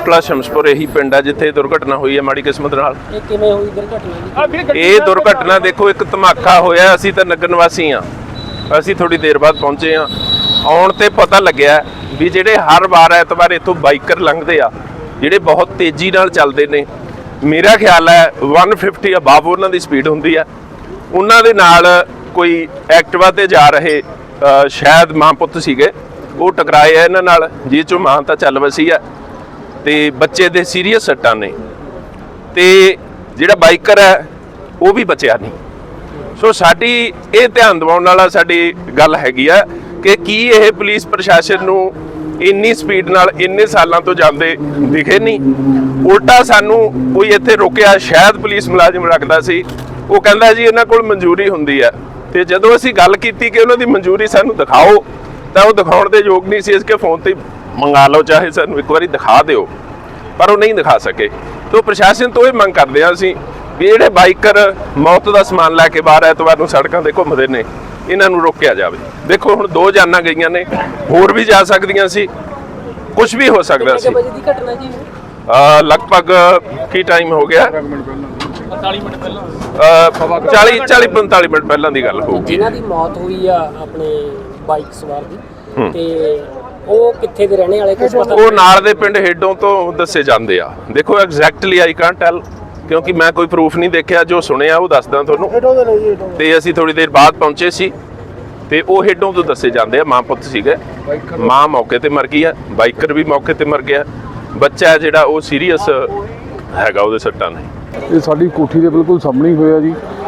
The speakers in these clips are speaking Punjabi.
ਕੋਟਲਾ ਸ਼ਮਸਪੁਰ ਇਹੀ ਪਿੰਡ ਆ ਜਿੱਥੇ ਇਹ ਦੁਰਘਟਨਾ ਹੋਈ ਹੈ ਮਾੜੀ ਕਿਸਮਤ ਨਾਲ। ਇਹ ਕਿਵੇਂ ਹੋਈ ਦੁਰਘਟਨਾ ਜੀ? ਇਹ ਦੁਰਘਟਨਾ ਦੇਖੋ ਇੱਕ ਧਮਾਕਾ ਹੋਇਆ ਅਸੀਂ ਤਾਂ ਨਗਰ ਨਿਵਾਸੀ ਆ। ਅਸੀਂ ਥੋੜੀ ਦੇਰ ਬਾਅਦ ਪਹੁੰਚੇ ਆ। ਆਉਣ ਤੇ ਪਤਾ ਲੱਗਿਆ ਵੀ ਜਿਹੜੇ ਹਰ ਵਾਰ ਐਤਵਾਰ ਇੱਥੋਂ ਬਾਈਕਰ ਲੰਘਦੇ ਆ ਜਿਹੜੇ ਬਹੁਤ ਤੇਜ਼ੀ ਨਾਲ ਚੱਲਦੇ ਨੇ। ਮੇਰਾ ਖਿਆਲ ਹੈ 150 ਅਬਾਵ ਉਹਨਾਂ ਦੀ ਸਪੀਡ ਹੁੰਦੀ ਆ। ਉਹਨਾਂ ਦੇ ਨਾਲ ਕੋਈ ਐਕਟਿਵਾ ਤੇ ਜਾ ਰਹੇ ਸ਼ਾਇਦ ਮਾਂ ਪੁੱਤ ਸੀਗੇ। ਉਹ ਟਕਰਾਏ ਆ ਇਹਨਾਂ ਨਾਲ ਜਿਹ ਚੋਂ ਮਾਂ ਤਾਂ ਚੱਲ ਵਸੀ ਆ। ਤੇ ਬੱਚੇ ਦੇ ਸੀਰੀਅਸ ਸੱਟਾਂ ਨੇ। ਤੇ ਜਿਹੜਾ ਬਾਈਕਰ ਹੈ, ਉਹ ਵੀ ਬਚਿਆ ਨਹੀਂ। ਸੋ ਸਾਡੀ ਇਹ ਧਿਆਨ ਦਿਵਾਉਣ ਵਾਲਾ ਸਾਡੀ ਗੱਲ ਹੈਗੀ ਆ ਕਿ ਕੀ ਇਹ ਪੁਲਿਸ ਪ੍ਰਸ਼ਾਸਨ ਨੂੰ ਇੰਨੀ ਸਪੀਡ ਨਾਲ ਇੰਨੇ ਸਾਲਾਂ ਤੋਂ ਜਾਂਦੇ ਦਿਖੇ ਨਹੀਂ। ਉਲਟਾ ਸਾਨੂੰ ਕੋਈ ਇੱਥੇ ਰੋਕਿਆ, ਸ਼ਾਇਦ ਪੁਲਿਸ ਮੁਲਾਜ਼ਮ ਰੱਖਦਾ ਸੀ। ਉਹ ਕਹਿੰਦਾ ਜੀ, ਇਹਨਾਂ ਕੋਲ ਮਨਜ਼ੂਰੀ ਹੁੰਦੀ ਹੈ ਤੇ ਜਦੋਂ ਅਸੀਂ ਗੱਲ ਕੀਤੀ ਕਿ ਉਹਨਾਂ ਦੀ ਮਨਜ਼ੂਰੀ ਸਾਨੂੰ ਦਿਖਾਓ, ਤਾਂ ਉਹ ਦਿਖਾਉਣ ਦੇ ਯੋਗ ਨਹੀਂ ਸੀ, ਇਸ ਕੇ ਫੋਨ ਤੇ ਮੰਗਾ ਲਓ ਚਾਹੇ ਸਾਨੂੰ ਇੱਕ ਵਾਰੀ ਦਿਖਾ ਦਿਓ ਪਰ ਉਹ ਨਹੀਂ ਦਿਖਾ ਸਕੇ। ਤੋਂ ਪ੍ਰਸ਼ਾਸਨ ਤੋਂ ਇਹ ਮੰਗ ਕਰਦੇ ਹਾਂ ਅਸੀਂ ਵੀ ਜਿਹੜੇ ਬਾਈਕਰ ਮੌਤ ਦਾ ਸਮਾਨ ਲੈ ਕੇ ਬਾਹਰ ਐਤਵਾਰ ਨੂੰ ਸੜਕਾਂ ਤੇ ਘੁੰਮਦੇ ਨੇ ਇਹਨਾਂ ਨੂੰ ਰੋਕਿਆ ਜਾਵੇ। ਦੇਖੋ ਹੁਣ ਦੋ ਜਾਨਾਂ ਗਈਆਂ ਨੇ ਹੋਰ ਵੀ ਜਾ ਸਕਦੀਆਂ ਸੀ ਕੁਝ ਵੀ ਹੋ ਸਕਦਾ ਸੀ। ਕੁ ਵਜੇ ਦੀ ਘਟਨਾ ਜੀ ਅਹ ਲਗਭਗ ਕੀ ਟਾਈਮ ਹੋ ਗਿਆ? 45 ਮਿੰਟ ਪਹਿਲਾਂ 40 40 45 ਮਿੰਟ ਪਹਿਲਾਂ ਦੀ ਗੱਲ ਹੋਊਗੀ। ਜਿਨ੍ਹਾਂ ਦੀ ਮੌਤ ਹੋਈ ਆ ਆਪਣੇ ਬਾਈਕ ਸਵਾਰ ਦੀ ਤੇ ਉਹ ਕਿੱਥੇ ਦੇ ਰਹਿਣੇ ਵਾਲੇ ਕੁਝ ਪਤਾ ਉਹ ਨਾਲ ਦੇ ਪਿੰਡ ਹੇਡੋਂ ਤੋਂ ਦੱਸੇ ਜਾਂਦੇ ਆ। ਦੇਖੋ ਐਗਜ਼ੈਕਟਲੀ ਆਈ ਕੈਨਟ ਟੈਲ ਕਿਉਂਕਿ ਮੈਂ ਕੋਈ ਪ੍ਰੂਫ ਨਹੀਂ ਦੇਖਿਆ ਜੋ ਸੁਣਿਆ ਉਹ ਦੱਸਦਾ ਤੁਹਾਨੂੰ। ਤੇ ਅਸੀਂ ਥੋੜੀ ਦੇਰ ਬਾਅਦ ਪਹੁੰਚੇ ਸੀ ਤੇ ਉਹ ਹੇਡੋਂ ਤੋਂ ਦੱਸੇ ਜਾਂਦੇ ਆ ਮਾਂ ਪੁੱਤ ਸੀਗੇ। ਮਾਂ ਮੌਕੇ ਤੇ ਮਰ ਗਈ ਆ ਬਾਈਕਰ ਵੀ ਮੌਕੇ ਤੇ ਮਰ ਗਿਆ। ਬੱਚਾ ਜਿਹੜਾ ਉਹ ਸੀਰੀਅਸ ਹੈਗਾ ਉਹਦੇ ਸੱਟਾਂ ਨੇ ਇਹ ਸਾਡੀ ਕੋਠੀ ਦੇ ਬਿਲਕੁਲ ਸਾਹਮਣੇ ਹੋਇਆ ਜੀ।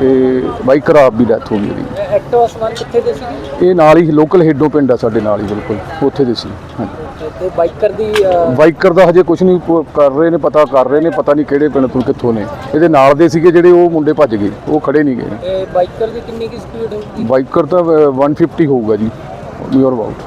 ਤੇ ਬਾਈਕ ਖਰਾਬ ਵੀ ਡੈਥ ਹੋ ਗਈ ਉਹਦੀ। ਐਕਟਿਵਾ ਸਵਾਰ ਕਿੱਥੇ ਦੇ ਸੀ ਇਹ ਨਾਲ ਹੀ ਲੋਕਲ ਹੇਡੋ ਪਿੰਡ ਆ ਸਾਡੇ ਨਾਲ ਹੀ ਬਿਲਕੁਲ ਉੱਥੇ ਦੇ ਸੀ ਹਾਂਜੀ। ਤੇ ਬਾਈਕਰ ਦੀ ਅਹ, ਬਾਈਕਰ ਦਾ ਹਜੇ ਕੁਝ ਨਹੀਂ ਪ- ਕਰ ਰਹੇ ਨੇ ਪਤਾ ਕਰ ਰਹੇ ਨੇ ਪਤਾ ਨਹੀਂ ਕਿਹੜੇ ਪਿੰਡ ਤੋਂ ਕਿੱਥੋਂ ਨੇ। ਇਹਦੇ ਨਾਲ ਦੇ ਸੀਗੇ ਜਿਹੜੇ ਉਹ ਮੁੰਡੇ ਭੱਜ ਗਏ ਉਹ ਖੜੇ ਨਹੀਂ ਗਏ। ਤੇ ਬਾਈਕਰ ਦੀ ਕਿੰਨੀ ਕੀ ਸਪੀਡ ਹੋਊਗੀ? ਬਾਈਕਰ ਤਾਂ ਅ, 150 ਹੋਊਗਾ ਜੀ ਨੀਅਰ ਅਬਾਊਟ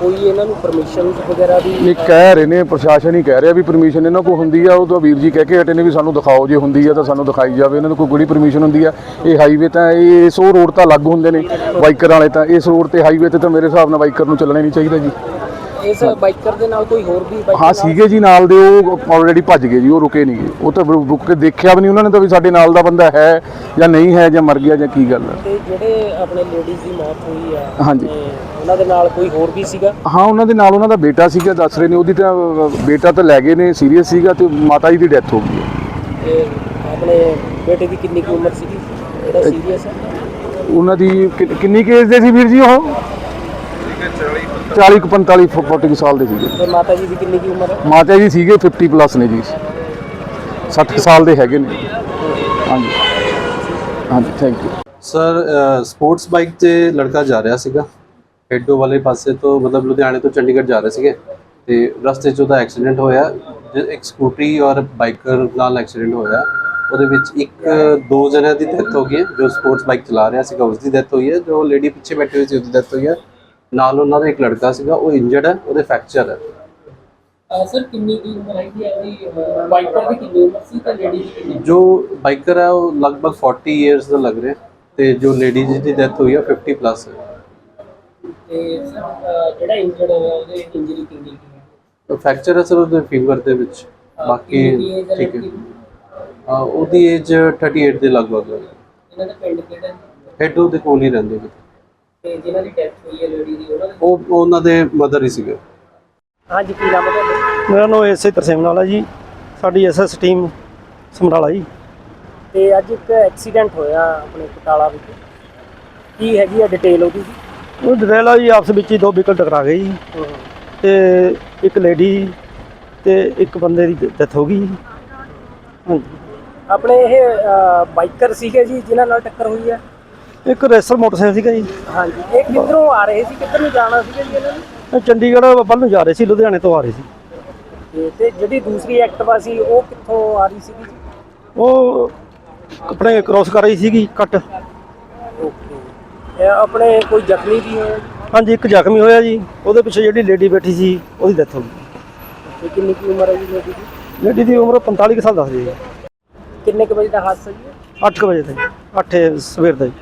ਕੋਈ ਇਹਨਾਂ ਨੂੰ ਪਰਮਿਸ਼ਨ ਵਗੈਰਾ ਵੀ ਇਹ ਕਹਿ ਰਹੇ ਨੇ, ਪ੍ਰਸ਼ਾਸਨ ਹੀ ਕਹਿ ਰਿਹਾ ਵੀ ਪਰਮਿਸ਼ਨ ਇਹਨਾਂ ਕੋਲ ਹੁੰਦੀ ਆ, ਉਹ ਤਾਂ ਵੀਰ ਜੀ ਕਹਿ ਕੇ ਹਟੇ ਨੇ ਵੀ ਸਾਨੂੰ ਦਿਖਾਓ, ਜੇ ਹੁੰਦੀ ਆ ਤਾਂ ਸਾਨੂੰ ਦਿਖਾਈ ਜਾਵੇ, ਇਹਨਾਂ ਨੂੰ ਕੋਈ ਕਿਹੜੀ ਪਰਮਿਸ਼ਨ ਹੁੰਦੀ ਆ? ਇਹ ਹਾਈਵੇ ਤਾਂ ਇਹ ਇਸ ਰੋਡ ਤਾਂ ਅਲੱਗ ਹੁੰਦੇ ਨੇ, ਬਾਈਕਰ ਵਾਲੇ ਤਾਂ, ਇਸ ਰੋਡ ਤੇ ਹਾਈਵੇ ਤੇ ਤਾਂ ਮੇਰੇ ਹਿਸਾਬ ਨਾਲ ਬਾਈਕਰ ਨੂੰ ਚੱਲਣਾ ਨਹੀਂ ਚਾਹੀਦਾ ਜੀ। ਇਸ ਬਾਈਕਰ ਦੇ ਨਾਲ ਕੋਈ ਹੋਰ ਵੀ ਬਾਈਕਰ ਹਾਂ ਸੀਗੇ ਜੀ ਨਾਲ ਦੇ ਉਹ ਆਲਰੇਡੀ ਭੱਜ ਗਏ ਜੀ ਉਹ ਰੁਕੇ ਨਹੀਂ ਉਹ ਤਾਂ ਰੁਕ ਕੇ ਦੇਖਿਆ ਵੀ ਨਹੀਂ ਉਹਨਾਂ ਨੇ ਤਾਂ ਵੀ ਸਾਡੇ ਨਾਲ ਦਾ ਬੰਦਾ ਹੈ ਜਾਂ ਨਹੀਂ ਹੈ ਜਾਂ ਮਰ ਗਿਆ ਜਾਂ ਕੀ ਗੱਲ ਹੈ। ਤੇ ਜਿਹੜੇ ਆਪਣੇ ਲੇਡੀਜ਼ ਦੀ ਮੌਤ ਹੋਈ ਆ ਹਾਂਜੀ। ਉਹਨਾਂ ਦੇ ਨਾਲ ਕੋਈ ਹੋਰ ਵੀ ਸੀਗਾ? ਹਾਂ ਉਹਨਾਂ ਦੇ ਨਾਲ ਉਹਨਾਂ ਦਾ ਬੇਟਾ ਸੀਗਾ ਦੱਸ ਰਹੇ ਨੇ ਉਹਦੀ ਤਾਂ ਬੇਟਾ ਤਾਂ ਲੈ ਗਏ ਨੇ ਸੀਰੀਅਸ ਸੀਗਾ ਤੇ ਮਾਤਾ ਜੀ ਦੀ ਡੈਥ ਹੋ ਗਈ ਹੈ। ਆਪਣੇ ਬੇਟੇ ਦੀ ਕਿੰਨੀ ਕੁ ਉਮਰ ਸੀਗੀ? ਜਿਹੜਾ ਸੀਰੀਅਸ ਹੈ? ਉਹਨਾਂ ਦੀ ਕਿੰਨੀ ਕੇਸ ਦੇ ਸੀ ਵੀਰ ਜੀ ਉਹ? 40 45 40 ਸਾਲ ਦੇ ਸੀਗੇ। ਤੇ ਮਾਤਾ ਜੀ ਦੀ ਕਿੰਨੀ ਕੁ ਉਮਰ ਹੈ? ਮਾਤਾ ਜੀ ਸੀਗੇ 50 ਪਲੱਸ ਨੇ ਜੀ। 60 ਸਾਲ ਦੇ ਹੈਗੇ ਨੇ। ਹਾਂਜੀ। ਹਾਂਜੀ thank you sir sports bike ਤੇ ਲੜਕਾ ਜਾ ਰਿਹਾ ਸੀਗਾ। ਹੈਡੋ ਵਾਲੇ ਪਾਸੇ ਤੋਂ ਮਤਲਬ ਲੁਧਿਆਣੇ ਤੋਂ ਚੰਡੀਗੜ੍ਹ ਜਾ ਰਹੇ ਸੀਗੇ। ਤੇ ਰਸਤੇ 'ਚ ਉਹਦਾ ਐਕਸੀਡੈਂਟ ਹੋਇਆ। ਜ- ਇੱਕ ਸਕੂਟਰੀ ਔਰ ਬਾਈਕਰ ਨਾਲ ਐਕਸੀਡੈਂਟ ਹੋਇਆ। ਉਹਦੇ ਵਿੱਚ ਇੱਕ ਦੋ ਜਣਿਆਂ ਦੀ ਡੈਥ ਹੋ ਗਈ ਹੈ। ਜੋ ਸਪੋਰਟਸ ਬਾਈਕ ਚਲਾ ਰਿਹਾ ਸੀਗਾ ਉਸ ਦੀ ਡੈਥ ਹੋਈ ਹੈ। ਜੋ ਲੇਡੀ ਪਿੱਛੇ ਬੈਠੀ ਹੋਈ ਸੀ ਉਹਦੀ ਡੈਥ ਹੋਈ ਹੈ। ਨਾਲ ਉਹਨਾਂ ਦਾ ਇੱਕ ਲੜਕਾ ਸੀਗਾ ਉਹ ਇੰਜਰਡ ਹੈ ਉਹਦੇ ਫ੍ਰੈਕਚਰ ਹੈ। ਸਰ ਕਿੰਨੀ ਕੁ ਉਮਰ ਹੈਗੀ ਹੈ? ਜੀ ਬਾਈਕਰ ਦੀ ਕਿੰਨੀ ਉਮਰ ਸੀ ਤੇ ਲੇਡੀ ਦੀ ਕਿੰਨੀ? ਜੋ ਬਾਈਕਰ ਹੈ ਉਹ ਲਗਭਗ 40 ਇਅਰਸ ਦਾ ਲੱਗ ਰਿਹਾ ਤੇ ਜੋ ਲੇਡੀ ਦੀ ਡੈਥ ਹੋਈ ਹੈ 50 ਪਲੱਸ ਹੈ। ਤੇ ਸਰ ਜਿਹੜਾ ਇੰਜਰਡ ਹੋਇਆ ਉਹਦੇ ਇੰਜਰੀ ਕਿੰਨੀ ਹੈ? ਫ੍ਰੈਕਚਰ ਹੈ ਸਰ ਉਹਦੇ ਫਿੰਗਰ ਦੇ ਵਿੱਚ। ਬਾਕੀ ਹੈ ਠੀਕ ਹੈ। ਦੀ? ਹਾਂ, ਉਹਦੀ ਏਜ 38 ਦੇ ਲਗਭਗ ਹੈ। ਇਹਨਾਂ ਦਾ ਪਿੰਡ ਕਿਹੜਾ ਜੀ? ਹੈਡ ਉਹਦੇ ਕੋਲ ਹੀ ਰਹਿੰਦੇ ਨੇ। ਤੇ ਜਿਨ੍ਹਾਂ ਦੀ ਡੈਥ ਹੋਈ ਹੈ ਲੇਡੀ ਦੀ ਉਹਨਾਂ ਦੇ ਉਹ ਉਹ ਉਹਨਾਂ ਦੇ ਮਦਰ ਹੀ ਸੀਗੇ। ਹਾਂਜੀ ਕੀ ਨਾਮ ਹੈ ਤੁਹਾਡਾ? ਮੇਰਾ ਨਾਮ ਐਸਏ ਤਰਸੇਮ ਨਾਲ ਹੈ ਜੀ। ਸਾਡੀ ਐਸਐਸ ਟੀਮ ਸਮਰਾਲਾ ਜੀ। ਤੇ ਅੱਜ ਇੱਕ ਐਕਸੀਡੈਂਟ ਹੋਇਆ ਆਪਣੇ ਕਟਾਲਾ ਵਿੱਚ। ਕੀ ਹੈਗੀ ਆ ਡਿਟੇਲ ਉਹਦੀ? ਜੀ ਉਹ ਡਰੇਲਾ ਜੀ ਆਪਸ ਵਿੱਚ ਹੀ ਦੋ ਵਹੀਕਲ ਟਕਰਾ ਗਏ ਜੀ। ਤੇ ਇੱਕ ਲੇਡੀ ਤੇ ਇੱਕ ਬੰਦੇ ਦੀ ਡੈਥ ਹੋ ਗਈ ਜੀ। ਹਾਂਜੀ। ਆਪਣੇ ਇਹ ਬਾਈਕਰ ਸੀਗੇ ਜੀ ਜਿਨ੍ਹਾਂ ਨਾਲ ਟੱਕਰ ਹੋਈ ਹੈ ਇੱਕ ਰੇਸਰ ਮੋਟਰਸਾਈਕਲ ਸੀਗਾ ਜੀ। ਹਾਂਜੀ ਇਹ ਕਿੱਧਰੋਂ ਆ ਰਹੇ ਸੀ? ਕਿੱਧਰ ਨੂੰ ਜਾਣਾ ਸੀਗਾ ਜੀ ਇਹਨਾਂ ਨੇ? ਇਹ ਚੰਡੀਗੜ੍ਹ ਵੱਲ ਨੂੰ ਜਾ ਰਹੇ ਸੀ ਲੁਧਿਆਣੇ ਤੋਂ ਆ ਰਹੇ ਸੀ। ਤੇ- ਤੇ ਜਿਹੜੀ ਦੂਸਰੀ ਐਕਟਿਵਾ ਸੀ ਉਹ ਕਿੱਥੋਂ ਆ ਰਹੀ ਸੀਗੀ ਜੀ? ਉਹ ਆਪਣੇ ਕ੍ਰੋਸ ਕਰ ਰਹੀ ਸੀਗੀ ਕੱਟ। ਓਕੇ। ਇਹ ਆਪਣੇ ਕੋਈ ਜ਼ਖਮੀ ਵੀ ਜੀ? ਹਾਂਜੀ ਇੱਕ ਜ਼ਖਮੀ ਹੋਇਆ ਜੀ। ਉਹਦੇ ਪਿੱਛੇ ਜਿਹੜੀ ਲੇਡੀ ਬੈਠੀ ਸੀ ਉਹਦੀ ਡੈਥ ਹੋ ਗਈ। ਤੇ ਕਿੰਨੀ ਕੀ ਉਮਰ ਹੈ ਜੀ ਲੇਡੀ ਦੀ? ਲੇਡੀ ਦੀ ਉਮਰ 45 ਕੁ ਸਾਲ ਦੱਸਦੀ ਹੈ ਕਿੰਨੇ ਕੁ ਵਜੇ ਦਾ ਹਾਦਸਾ ਜੀ ਇਹ? 8 ਵਜੇ ਦਾ 8 ਸਵੇਰ ਦਾ ਜੀ।